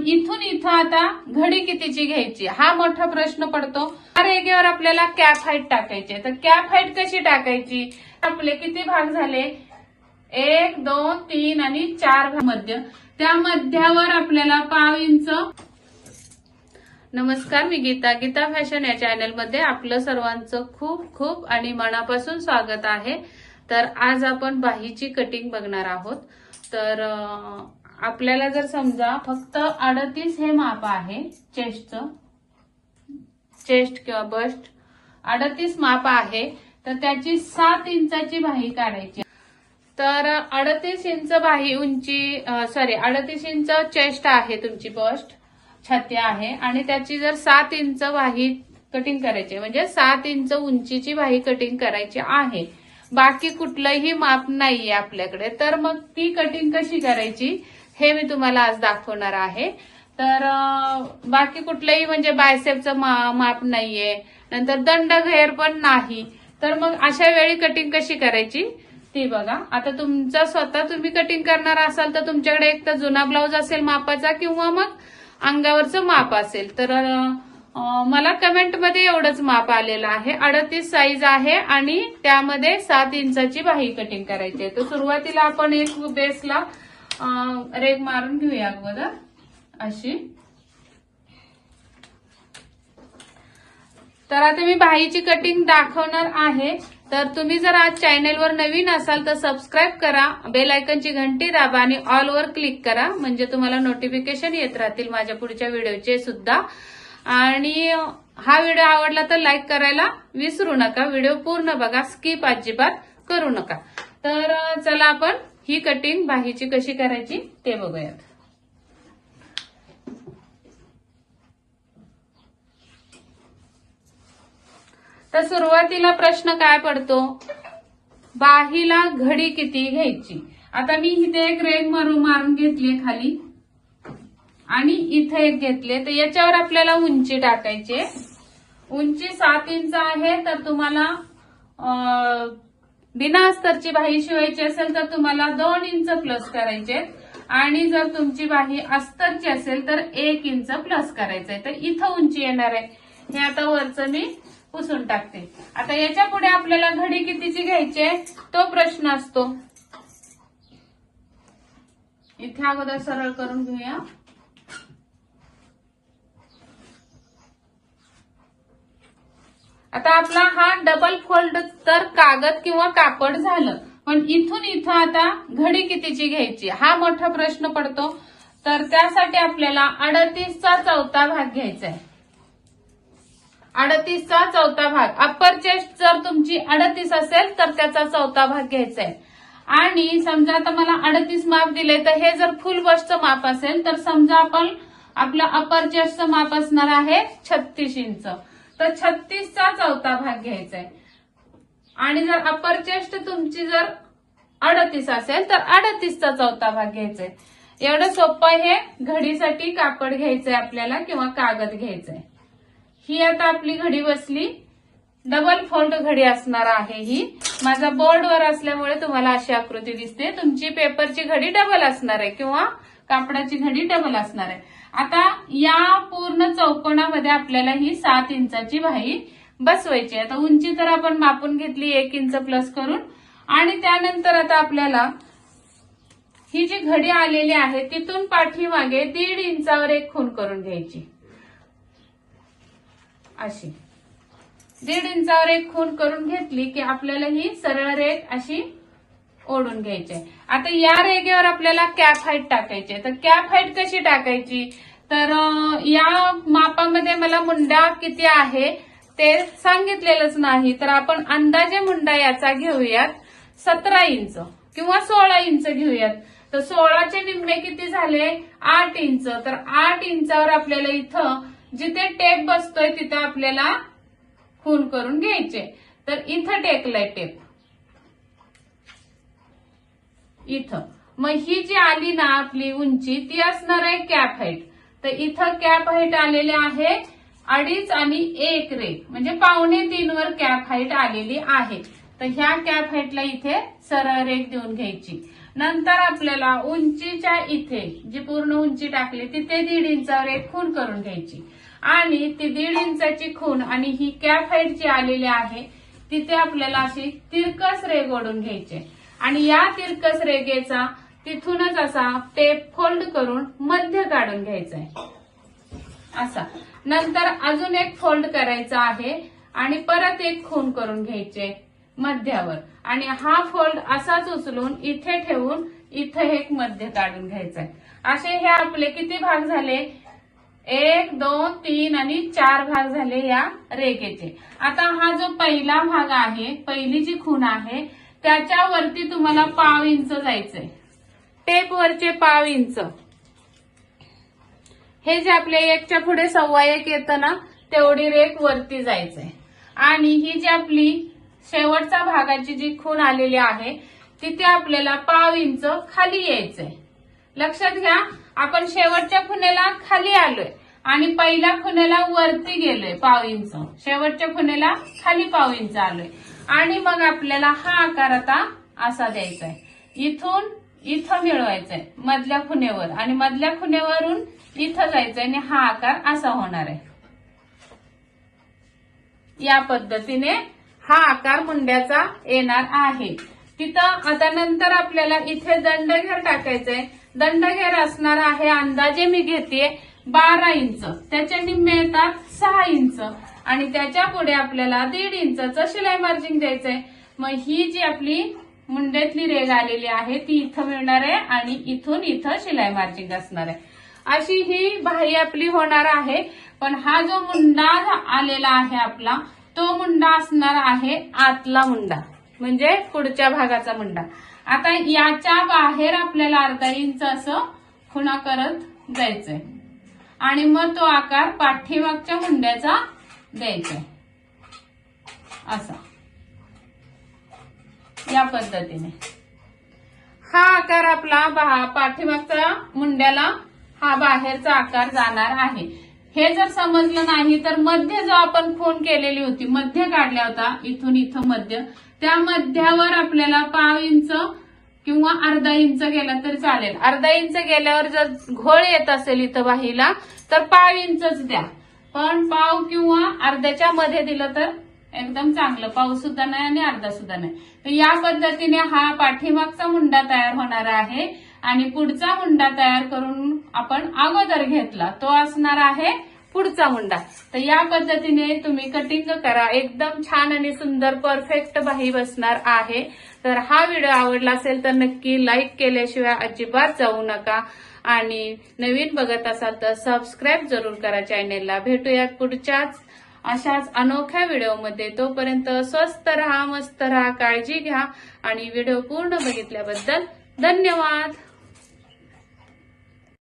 पण इथून इथं आता घडी कितीची घ्यायची? हा मोठा प्रश्न पडतो. रेगेवर आपल्याला कॅप हाईट टाकायची आहे. तर कॅप हाईट कशी टाकायची? आपले किती भाग झाले? एक दोन तीन आणि चार भाग मध्य. त्या मध्यावर आपल्याला पाव इंच. नमस्कार मी गीता. गीता फॅशन या चॅनलमध्ये आपलं सर्वांचं खूप खूप आणि मनापासून स्वागत आहे. तर आज आपण बाहीची कटिंग बघणार आहोत. तर आपल्याला जर समजा फक्त अडतीस हे माप आहे चेस्टचं चेस्ट किंवा बस्ट अडतीस माप आहे तर त्याची सात इंचाची बाही काढायची. तर अडतीस इंच बाही उंची सॉरी अडतीस इंच चेस्ट आहे तुमची बस्ट छाती आहे आणि त्याची जर सात इंच बाही कटिंग करायची आहे, म्हणजे सात इंच उंचीची बाही कटिंग करायची आहे. बाकी कुठलंही माप नाहीये आपल्याकडे तर मग ती कटिंग कशी करायची? हे मी तुम्हाला आज दाखवणार आहे. तर बाकी कुठलंही म्हणजे बायसेपचं मा- माप नाहीये. नंतर दंड घेर पण नाही. तर मग अशा वेळी कटिंग कशी करायची? ती बघा. आता तुमचा स्वतः तुम्ही कटिंग करणार असाल तर तुमच्याकडे एक तर जुना ब्लाऊज असेल मापाचा किंवा मग अंगावरचं माप असेल. तर मला कमेंटमध्ये एवढंच माप आलेलं आहे. अडतीस साईज आहे आणि त्यामध्ये सात इंचाची बाही कटिंग करायची आहे. तर सुरुवातीला आपण एक बेसला रेग मारून घेऊया अगोदर. अशी. तर आता मी बाहीची कटिंग दाखवणार आहे. तर तुम्ही जर आज चॅनेलवर नवीन असाल तर सबस्क्राईब करा बेल आयकनची घंटी दाबा आणि ऑलवर क्लिक करा. म्हणजे तुम्हाला नोटिफिकेशन येत राहतील माझ्या पुढच्या व्हिडिओचे सुद्धा. आणि हा व्हिडिओ आवडला तर लाईक करायला विसरू नका. व्हिडिओ पूर्ण बघा. स्किप अजिबात करू नका. तर चला आपण ही कटिंग बाहीची कशी करायची ते बघूयात. तर सुरुवातीला प्रश्न काय पडतो? बाहीला घडी किती घ्यायची? आता मी इथे एक रेग मारून मारून घेतली खाली. आणि इथे एक घेतले. तर याच्यावर आपल्याला उंची टाकायची उंची सात इंच आहे तर तुम्हाला अं, बिना अस्तरची बाही शिवायची असेल तर तुम्हाला दोन इंच प्लस करायचे आणि जर तुमची बाही अस्तरची असेल तर एक इंच प्लस करायचंय. तर इथं उंची येणार आहे. हे आता वरचं मी पुसून टाकते. आता याच्यापुढे आपल्याला घडी कितीची घ्यायची आहे? तो प्रश्न असतो. इथे अगोदर सरळ करून घेऊया. आता आपला हा डबल फोल्ड तर कागद किंवा कापड झालं. पण इथून इथं आता घडी कितीची घ्यायची? हा मोठा प्रश्न पडतो. तर त्यासाठी आपल्याला अडतीसचा चौथा भाग घ्यायचा आहे. अडतीसचा चौथा भाग. अप्पर चेस्ट जर तुमची अडतीस असेल तर त्याचा चौथा भाग घ्यायचा आहे. आणि समजा आता मला अडतीस माप दिले तर हे जर फुल बसचं माप असेल तर समजा आपण आपलं अप्पर चेस्टचं माप असणार आहे छत्तीस इंच. तर छत्तीसचा चौथा भाग घ्यायचा आहे आणि जर अपर चेस्ट तुमची जर अडतीस असेल तर अडतीसचा चौथा भाग घ्यायचा आहे एवढं सोपं हे घडीसाठी कापड घ्यायचंय आपल्याला किंवा कागद घ्यायचंय. ही आता आपली घडी बसली. डबल फोल्ड घडी असणार आहे ही. माझा बोर्डवर असल्यामुळे तुम्हाला अशी आकृती दिसते. तुमची पेपरची घडी डबल असणार आहे किंवा कापडाची घडी डबल असणार आहे. आता या पूर्ण चौकोनामध्ये आपल्याला ही सात इंचाची बाही बसवायची आता उंची तर आपण मापून घेतली एक इंच प्लस करून. आणि त्यानंतर आता आपल्याला ही जी घडी आलेली आहे तिथून पाठीमागे दीड इंचावर एक खून करून घ्यायची. अशी. दीड इंचावर एक खून करून घेतली की आपल्याला ही सरळ रेट अशी ओढून घ्यायचे. आता या रेगेवर आपल्याला कॅप हाईट टाकायची तर कॅप हाईट कशी टाकायची? तर या मापामध्ये मला मुंडा किती आहे ते सांगितलेलंच नाही. तर आपण अंदाजे मुंडा याचा घेऊयात सतरा इंच किंवा सोळा इंच घेऊयात. तर सोळाचे निम्मे किती झाले? आठ इंच. तर आठ इंचावर आपल्याला इथं जिथे टेप बसतोय तिथं आपल्याला खून करून घ्यायचे. तर इथं टेकलाय टेप इथं. मग ही जी आली ना आपली उंची ती असणार आहे कॅप हाईट तर इथं कॅप हाईट आलेले आहे अडीच आणि एक रे. म्हणजे पावणे तीन वर कॅप हाईट आलेली आहे. तर ह्या कॅप हाईटला इथे सरळ रेख देऊन घ्यायची. नंतर आपल्याला उंचीच्या इथे जी पूर्ण उंची टाकली तिथे दीड इंचावर एक खून करून घ्यायची. आणि ती दीड इंचाची खून आणि ही कॅप हाईट जी आलेली आहे तिथे आपल्याला अशी तिरकस रेग ओढून घ्यायची आणि या तिरकस रेगेचा तिथूनच असा टेप फोल्ड करून मध्य काढून घ्यायचा आहे असा. नंतर अजून एक फोल्ड करायचा आहे आणि परत एक खून करून घ्यायचे मध्यावर. आणि हा फोल्ड असाच उचलून इथे ठेवून इथे एक मध्य काढून घ्यायचा आहे असे हे आपले किती भाग झाले? एक दोन तीन आणि चार भाग झाले या रेखेचे आता हा जो पहिला भाग आहे पहिली जी खून आहे त्याच्यावरती तुम्हाला पाव इंच जायचंय. टेप वरचे पाव इंच. हे जे आपले एकच्या पुढे सव्वा एक येतं ना तेवढी रेख वरती जायचंय. आणि ही जी आपली शेवटच्या भागाची जी खूण आलेली आहे तिथे आपल्याला पाव इंच खाली यायचंय. लक्षात घ्या आपण शेवटच्या खुनेला खाली आलोय आणि पहिल्या खुनेला वरती गेलोय पाव इंच. शेवटच्या खुनेला खाली पाव इंच आलोय. आणि मग आपल्याला हा आकार आता असा द्यायचा आहे इथून इथं मिळवायचंय मधल्या खुनेवर आणि मधल्या खुनेवरून इथं जायचंय आणि हा आकार असा होणार आहे या पद्धतीने हा आकार मुंड्याचा येणार आहे. तिथं आता नंतर आपल्याला इथे दंडघेर टाकायचंय. दंडघेर असणार आहे अंदाजे मी घेते बारा इंच. त्याच्या निम्मे येतात सहा इंच. आणि त्याच्या पुढे आपल्याला दीड इंचचं शिलाई मार्जिन द्यायचंय. मग ही जी आपली मुंड्यातली रेग आलेली आहे ती इथं मिळणार आहे आणि इथून इथं शिलाई मार्जिंग असणार आहे. अशी ही भाई आपली होणार आहे पण हा जो मुंडा आलेला आहे आपला तो मुंडा असणार आहे आतला मुंडा म्हणजे पुढच्या भागाचा मुंडा. आता याच्या बाहेर आपल्याला अर्धा इंच असं खुणा करत जायचंय. आणि मग तो आकार पाठीमागच्या मुंड्याचा द्यायचा. असा. या पद्धतीने. हा आकार आपला बा- पाठीमागचा मुंड्याला हा बाहेरचा आकार जाणार आहे. हे जर समजलं नाही तर मध्य जो आपण खून केलेली होती मध्य काढल्या होता इथून इथं मध्य. त्या मध्यावर आपल्याला पाव इंच किंवा अर्धा इंच गेला तरी चालेल. अर्धा इंच गेल्यावर जर घोळ येत असेल इथं बाहीला तर पाव इंचच द्या. पण पाव किंवा अर्ध्याच्या मध्ये दिलं तर एकदम चांगलं. पाव सुद्धा नाही आणि अर्धा सुद्धा नाही. तर या पद्धतीने हा पाठीमागचा मुंडा तयार होणार आहे आणि पुढचा मुंडा तयार करून आपण अगोदर घेतला. तो असणार आहे पुढचा मुंडा. तर या पद्धतीने तुम्ही कटिंग करा. एकदम छान आणि सुंदर परफेक्ट बाही बसणार आहे. तर हा व्हिडिओ आवडला असेल तर नक्की लाईक केल्याशिवाय अजिबात जाऊ नका. आणि नवीन बघत असाल तर सबस्क्राईब जरूर करा चॅनेलला भेटूयात पुढच्याच अशाच अनोख्या व्हिडिओमध्ये तोपर्यंत स्वस्त राहा मस्त राहा काळजी घ्या आणि व्हिडिओ पूर्ण बघितल्याबद्दल धन्यवाद.